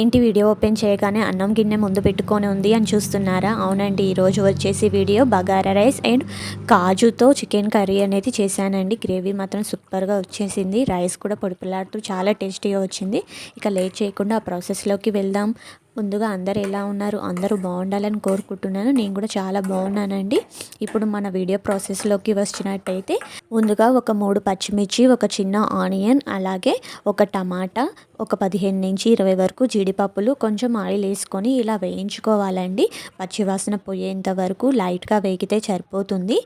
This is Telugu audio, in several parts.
ఏంటి వీడియో ఓపెన్ చేయగానే అన్నం గిన్నె ముందు పెట్టుకొని ఉంది అని చూస్తున్నారా? అవునండి ఈరోజు వచ్చేసి వీడియో బగారా రైస్ అండ్ కాజుతో చికెన్ కర్రీ అనేది చేశానండి. గ్రేవీ మాత్రం సూపర్గా వచ్చేసింది. రైస్ కూడా పొడిపిలాడుతూ చాలా టేస్టీగా వచ్చింది. ఇక లేట్ చేయకుండా ఆ ప్రాసెస్లోకి వెళ్దాం. ముందుగా అందరు ఎలా ఉన్నారు? అందరూ బాగుండాలని కోరుకుంటున్నాను. నేను కూడా చాలా బాగున్నానండి. ఇప్పుడు మన వీడియో ప్రాసెస్లోకి వచ్చినట్టయితే ముందుగా ఒక మూడు పచ్చిమిర్చి ఒక చిన్న ఆనియన్ అలాగే ఒక టమాటా ఒక పదిహేను నుంచి ఇరవై వరకు జీడిపప్పులు కొంచెం ఆయిల్ వేసుకొని ఇలా వేయించుకోవాలండి. పచ్చివాసన పోయేంత వరకు లైట్గా వేగితే సరిపోతుంది.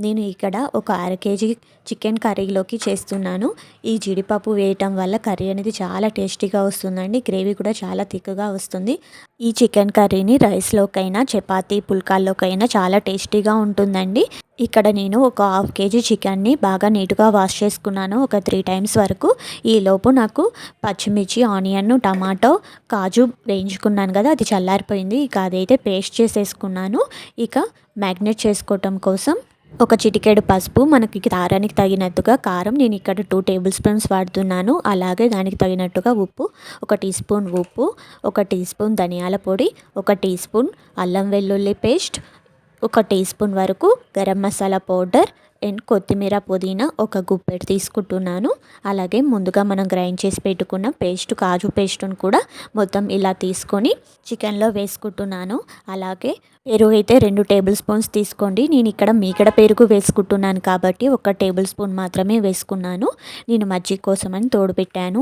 నేను ఇక్కడ ఒక అర కేజీ చికెన్ కర్రీలోకి చేస్తున్నాను. ఈ జీడిపప్పు వేయటం వల్ల కర్రీ అనేది చాలా టేస్టీగా వస్తుందండి. గ్రేవీ కూడా చాలా థిక్గా వస్తుంది. ఈ చికెన్ కర్రీని రైస్లోకైనా చపాతీ పుల్కాల్లోకైనా చాలా టేస్టీగా ఉంటుందండి. ఇక్కడ నేను ఒక హాఫ్ కేజీ చికెన్ని బాగా నీట్గా వాష్ చేసుకున్నాను ఒక త్రీ టైమ్స్ వరకు. ఈలోపు నాకు పచ్చిమిర్చి ఆనియన్ టమాటో కాజు వేయించుకున్నాను కదా అది చల్లారిపోయింది. ఇక అదైతే పేస్ట్ చేసేసుకున్నాను. ఇక మ్యాగ్నేట్ చేసుకోవటం కోసం ఒక చిటికెడు పసుపు మనకి కారానికి తగినట్టుగా కారం నేను ఇక్కడ టూ టేబుల్ స్పూన్స్ వాడుతున్నాను. అలాగే దానికి తగినట్టుగా ఉప్పు ఒక టీ స్పూన్ ఉప్పు ఒక టీ స్పూన్ ధనియాల పొడి ఒక టీ స్పూన్ అల్లం వెల్లుల్లి పేస్ట్ ఒక టీ స్పూన్ వరకు గరం మసాలా పౌడర్ అండ్ కొత్తిమీర పుదీనా ఒక గుప్పెడు తీసుకుంటున్నాను. అలాగే ముందుగా మనం గ్రైండ్ చేసి పెట్టుకున్న పేస్ట్ కాజు పేస్ట్ను కూడా మొత్తం ఇలా తీసుకొని చికెన్లో వేసుకుంటున్నాను. అలాగే పెరుగు అయితే రెండు టేబుల్ స్పూన్స్ తీసుకోండి. నేను ఇక్కడ మీకడ పెరుగు వేసుకుంటున్నాను కాబట్టి ఒక టేబుల్ స్పూన్ మాత్రమే వేసుకున్నాను. నేను మజ్జిగ కోసమని తోడు పెట్టాను.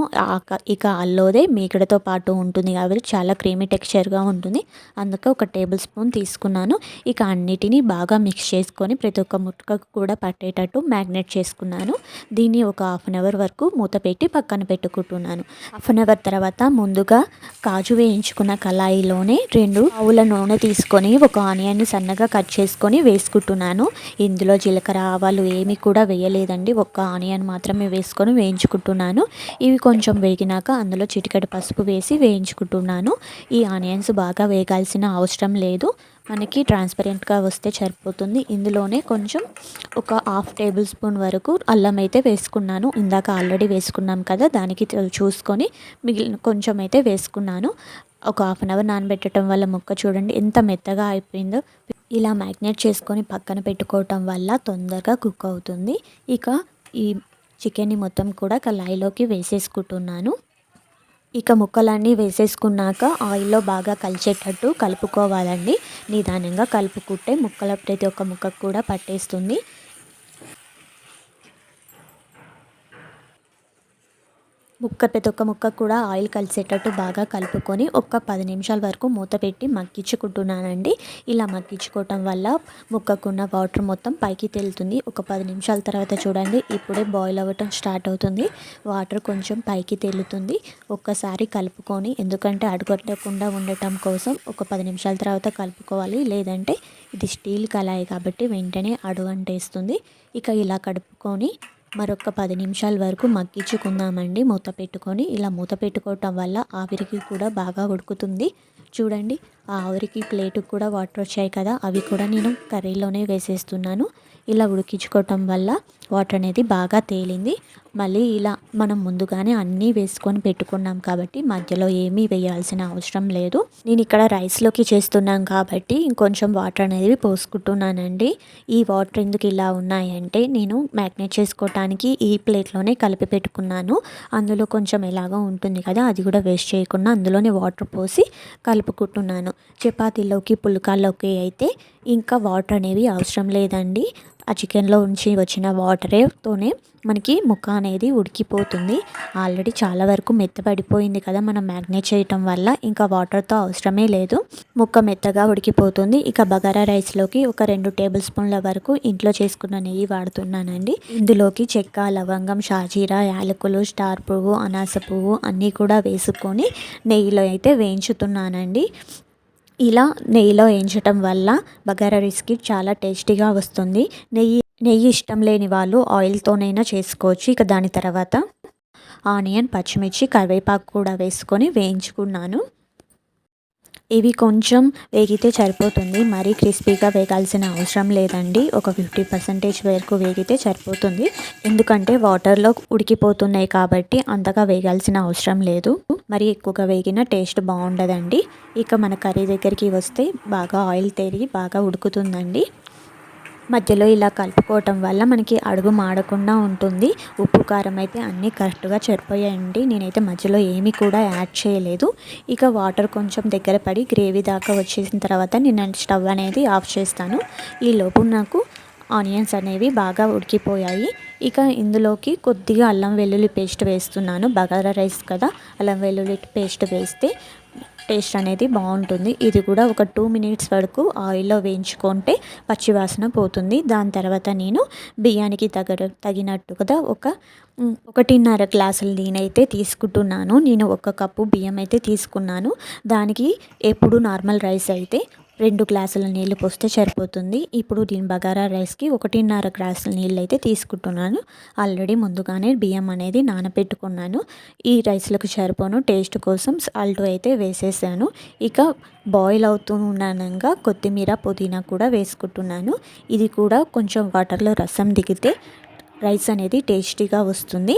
ఇక అల్లోదే మీకడతో పాటు ఉంటుంది కాబట్టి చాలా క్రీమీ టెక్స్చర్గా ఉంటుంది. అందుకే ఒక టేబుల్ స్పూన్ తీసుకున్నాను. ఇక అన్నిటినీ బాగా మిక్స్ చేసుకొని ప్రతి ఒక్క ముక్కకు కూడా పట్టేటట్టు మ్యాగ్నెట్ చేసుకున్నాను. దీన్ని ఒక హాఫ్ అన్ అవర్ వరకు మూత పెట్టి పక్కన పెట్టుకుంటున్నాను. హాఫ్ అన్ అవర్ తర్వాత ముందుగా కాజు వేయించుకున్న కళాయిలోనే రెండు ఆవుల నూనె తీసుకొని ఒక ఆనియన్ని సన్నగా కట్ చేసుకొని వేసుకుంటున్నాను. ఇందులో జీలకర్ర ఆవాలు ఏమి కూడా వేయలేదండి. ఒక్క ఆనియన్ మాత్రమే వేసుకొని వేయించుకుంటున్నాను. ఇవి కొంచెం వేగినాక అందులో చిటికెడు పసుపు వేసి వేయించుకుంటున్నాను. ఈ ఆనియన్స్ బాగా వేగాల్సిన అవసరం లేదు. మనకి ట్రాన్స్పరెంట్గా వస్తే సరిపోతుంది. ఇందులోనే కొంచెం ఒక హాఫ్ టేబుల్ స్పూన్ వరకు అల్లం అయితే వేసుకున్నాను. ఇందాక ఆల్రెడీ వేసుకున్నాం కదా దానికి చూసుకొని మిగిలిన కొంచెం అయితే వేసుకున్నాను. ఒక హాఫ్ అన్ అవర్ నానబెట్టడం వల్ల ముక్క చూడండి ఎంత మెత్తగా అయిపోయిందో. ఇలా మ్యాగ్నేట్ చేసుకొని పక్కన పెట్టుకోవటం వల్ల తొందరగా కుక్ అవుతుంది. ఇక ఈ చికెన్ని మొత్తం కూడా కళాయిలోకి వేసేసుకుంటున్నాను. ఇక ముక్కలన్నీ వేసేసుకున్నాక ఆయిల్లో బాగా కలిసేటట్టు కలుపుకోవాలండి. నిదానంగా కలుపుకుంటే ముక్కల ప్రతి ఒక్క ముక్కకు కూడా పట్టేస్తుంది. ముక్క ప్రతి ఒక్క ముక్క కూడా ఆయిల్ కలిసేటట్టు బాగా కలుపుకొని ఒక్క పది నిమిషాల వరకు మూత పెట్టి మగ్గించుకుంటున్నానండి. ఇలా మగ్గించుకోవటం వల్ల ముక్కకున్న వాటర్ మొత్తం పైకి తేలుతుంది. ఒక పది నిమిషాల తర్వాత చూడండి ఇప్పుడే బాయిల్ అవ్వటం స్టార్ట్ అవుతుంది. వాటర్ కొంచెం పైకి తేలుతుంది. ఒక్కసారి కలుపుకొని ఎందుకంటే అడుగొట్టకుండా ఉండటం కోసం ఒక పది నిమిషాల తర్వాత కలుపుకోవాలి. లేదంటే ఇది స్టీల్ కళాయి కాబట్టి వెంటనే అడుగు అంటేస్తుంది ఇక ఇలా కడుపుకొని మరొక పది నిమిషాల వరకు మగ్గించుకుందామండి. మూత పెట్టుకొని ఇలా మూత పెట్టుకోవటం వల్ల ఆవిరికి కూడా బాగా ఉడుకుతుంది. చూడండి ఆ ఆవిరికి ప్లేటుకు కూడా వాటర్ వచ్చాయి కదా అవి కూడా నేను కర్రీలోనే వేసేస్తున్నాను. ఇలా ఉడికించుకోవటం వల్ల వాటర్ అనేది బాగా తేలింది. మళ్ళీ ఇలా మనం ముందుగానే అన్నీ వేసుకొని పెట్టుకున్నాం కాబట్టి మధ్యలో ఏమీ వేయాల్సిన అవసరం లేదు. నేను ఇక్కడ రైస్లోకి చేస్తున్నాం కాబట్టి ఇంకొంచెం వాటర్ అనేది పోసుకుంటున్నానండి. ఈ వాటర్ ఎందుకు ఇలా ఉన్నాయంటే నేను మ్యాగ్నేట్ చేసుకోవటానికి ఈ ప్లేట్లోనే కలిపి పెట్టుకున్నాను. అందులో కొంచెం ఎలాగో ఉంటుంది కదా అది కూడా వేస్ట్ చేయకుండా అందులోనే వాటర్ పోసి కలుపుకుంటున్నాను. చపాతీలోకి పుల్కాల్లోకి అయితే ఇంకా వాటర్ అనేవి అవసరం లేదండి. ఆ చికెన్లో ఉంచి వచ్చిన వాటరేతోనే మనకి ముక్క అనేది ఉడికిపోతుంది. ఆల్రెడీ చాలా వరకు మెత్తపడిపోయింది కదా మనం మ్యాగ్నేట్ చేయటం వల్ల ఇంకా వాటర్తో అవసరమే లేదు. ముక్క మెత్తగా ఉడికిపోతుంది. ఇక బగారా రైస్లోకి ఒక రెండు టేబుల్ స్పూన్ల వరకు ఇంట్లో చేసుకున్న నెయ్యి వాడుతున్నానండి. ఇందులోకి చెక్క లవంగం షాజీరా యాలకులు స్టార్ పువ్వు అనాస పువ్వు అన్నీ కూడా వేసుకొని నెయ్యిలో అయితే వేయించుతున్నానండి. ఇలా నెయ్యిలో వేయించటం వల్ల బగారా బిస్కెట్ చాలా టేస్టీగా వస్తుంది. నెయ్యి నెయ్యి ఇష్టం లేని వాళ్ళు ఆయిల్తోనైనా చేసుకోవచ్చు. ఇక దాని తర్వాత ఆనియన్ పచ్చిమిర్చి కరివేపాకు కూడా వేసుకొని వేయించుకున్నాను. ఇవి కొంచెం వేగితే సరిపోతుంది. మరీ క్రిస్పీగా వేగాల్సిన అవసరం లేదండి. ఒక ఫిఫ్టీ పర్సెంటేజ్ వరకు వేగితే సరిపోతుంది. ఎందుకంటే వాటర్లో ఉడికిపోతున్నాయి కాబట్టి అంతగా వేగాల్సిన అవసరం లేదు. మరి ఎక్కువగా వేగిన టేస్ట్ బాగుండదండి. ఇక మన కర్రీ దగ్గరికి వస్తే బాగా ఆయిల్ తేరి బాగా ఉడుకుతుందండి. మధ్యలో ఇలా కలుపుకోవటం వల్ల మనకి అడుగు మాడకుండా ఉంటుంది. ఉప్పు కారం అయితే అన్నీ కరెక్ట్గా సరిపోయాయండి. నేనైతే మధ్యలో ఏమీ కూడా యాడ్ చేయలేదు. ఇక వాటర్ కొంచెం దగ్గర పడి గ్రేవీ దాకా వచ్చేసిన తర్వాత నేను స్టవ్ అనేది ఆఫ్ చేస్తాను. ఈ లోపు నాకు ఆనియన్స్ అనేవి బాగా ఉడికిపోయాయి. ఇక ఇందులోకి కొద్దిగా అల్లం వెల్లుల్లి పేస్ట్ వేస్తున్నాను. బగారా రైస్ కదా అల్లం వెల్లుల్లి పేస్ట్ వేస్తే టేస్ట్ అనేది బాగుంటుంది. ఇది కూడా ఒక టూ మినిట్స్ వరకు ఆయిల్లో వేయించుకుంటే పచ్చివాసన పోతుంది. దాని తర్వాత నేను బియ్యానికి తగ తగినట్టుగా ఒక ఒకటిన్నర గ్లాసులు నేనైతే తీసుకుంటున్నాను. నేను ఒక కప్పు బియ్యం అయితే తీసుకున్నాను. దానికి ఎప్పుడు నార్మల్ రైస్ అయితే రెండు గ్లాసుల నీళ్ళు పోస్తే సరిపోతుంది. ఇప్పుడు దీని బగారా రైస్కి ఒకటిన్నర గ్లాసుల నీళ్ళు అయితే తీసుకుంటున్నాను. ఆల్రెడీ ముందుగానే బియ్యం అనేది నానబెట్టుకున్నాను ఈ రైస్లకు సరిపోను టేస్ట్ కోసం సాల్ట్ అయితే వేసేసాను. ఇక బాయిల్ అవుతూ ఉండగా కొత్తిమీర పుదీనా కూడా వేసుకుంటున్నాను. ఇది కూడా కొంచెం వాటర్లో రసం దిగితే రైస్ అనేది టేస్టీగా వస్తుంది.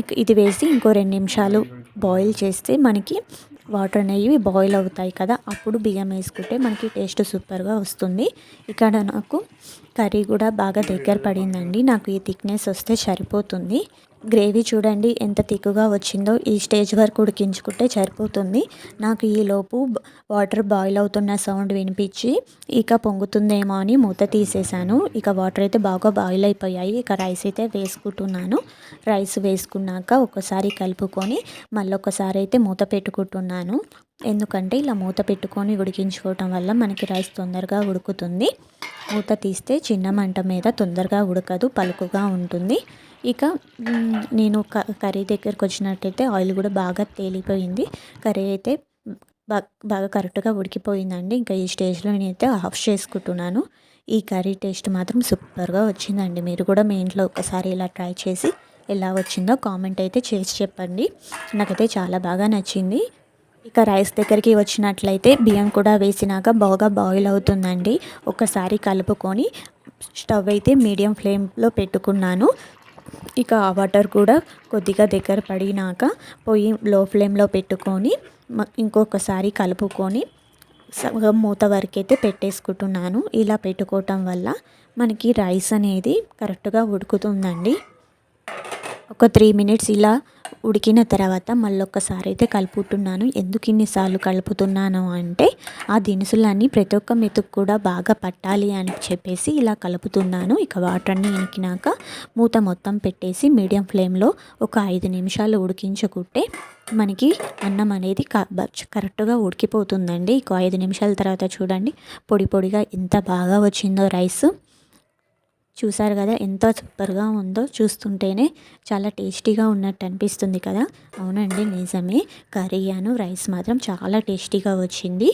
ఇక ఇది వేసి ఇంకో రెండు నిమిషాలు బాయిల్ చేస్తే మనకి వాటర్ అనేవి బాయిల్ అవుతాయి కదా అప్పుడు బియ్యం వేసుకుంటే మనకి టేస్ట్ సూపర్గా వస్తుంది. ఇక్కడ నాకు కర్రీ కూడా బాగా దగ్గర పడిందండి. నాకు ఈ థిక్నెస్ వస్తే సరిపోతుంది. గ్రేవీ చూడండి ఎంత తిక్కుగా వచ్చిందో. ఈ స్టేజ్ వరకు ఉడికించుకుంటే సరిపోతుంది. నాకు ఈ లోపు వాటర్ బాయిల్ అవుతున్న సౌండ్ వినిపించి ఇక పొంగుతుందేమో అని మూత తీసేసాను ఇక వాటర్ అయితే బాగా బాయిల్ అయిపోయాయి. ఇక రైస్ అయితే వేసుకుంటున్నాను. రైస్ వేసుకున్నాక ఒకసారి కలుపుకొని మళ్ళీ ఒకసారి అయితే మూత పెట్టుకుంటున్నాను. ఎందుకంటే ఇలా మూత పెట్టుకొని ఉడికించుకోవటం వల్ల మనకి రైస్ తొందరగా ఉడుకుతుంది. మూత తీస్తే చిన్న మంట మీద తొందరగా ఉడకదు పలుకుగా ఉంటుంది. ఇక నేను కర్రీ దగ్గరకు వచ్చినట్టయితే ఆయిల్ కూడా బాగా తేలిపోయింది. కర్రీ అయితే బాగా కరెక్ట్గా ఉడికిపోయిందండి. ఇంకా ఈ స్టేజ్లో నేనైతే ఆఫ్ చేసుకుంటున్నాను. ఈ కర్రీ టేస్ట్ మాత్రం సూపర్గా వచ్చిందండి. మీరు కూడా మీ ఇంట్లో ఒకసారి ఇలా ట్రై చేసి ఎలా వచ్చిందో కామెంట్ అయితే చేసి చెప్పండి. నాకైతే చాలా బాగా నచ్చింది. ఇక రైస్ దగ్గరికి వచ్చినట్లయితే బియ్యం కూడా వేసినాక బాగా బాయిల్ అవుతుందండి. ఒకసారి కలుపుకొని స్టవ్ అయితే మీడియం ఫ్లేమ్లో పెట్టుకున్నాను. ఇక వాటర్ కూడా కొద్దిగా దగ్గర పడినాక పొయ్యి లో ఫ్లేమ్లో పెట్టుకొని ఇంకొకసారి కలుపుకొని సగం మూత వరకైతే పెట్టేసుకుంటున్నాను. ఇలా పెట్టుకోవటం వల్ల మనకి రైస్ అనేది కరెక్ట్గా ఉడుకుతుందండి. ఒక త్రీ మినిట్స్ ఇలా ఉడికిన తర్వాత మళ్ళొక్కసారి అయితే కలుపుతున్నాను. ఎందుకు ఇన్నిసార్లు కలుపుతున్నాను అంటే ఆ దినుసులన్నీ ప్రతి ఒక్క మెతుకు కూడా బాగా పట్టాలి అని చెప్పేసి ఇలా కలుపుతున్నాను. ఇక వాటర్ని ఇనికినాక మూత మొత్తం పెట్టేసి మీడియం ఫ్లేమ్లో ఒక ఐదు నిమిషాలు ఉడికించుకుంటే మనకి అన్నం అనేది కరెక్ట్గా ఉడికిపోతుందండి. ఇక ఐదు నిమిషాల తర్వాత చూడండి పొడి పొడిగా ఎంత బాగా వచ్చిందో రైస్. చూసారు కదా ఎంత సూపర్గా ఉందో చూస్తుంటేనే చాలా టేస్టీగా ఉన్నట్టు అనిపిస్తుంది కదా. అవునండి నిజమే. కర్రీ అను రైస్ మాత్రం చాలా టేస్టీగా వచ్చింది.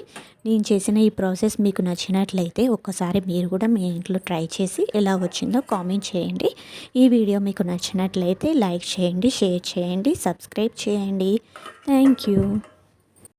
నేను చేసిన ఈ ప్రాసెస్ మీకు నచ్చినట్లయితే ఒక్కసారి మీరు కూడా మీ ఇంట్లో ట్రై చేసి ఎలా వచ్చిందో కామెంట్ చేయండి. ఈ వీడియో మీకు నచ్చినట్లయితే లైక్ చేయండి షేర్ చేయండి సబ్స్క్రైబ్ చేయండి. Thank you.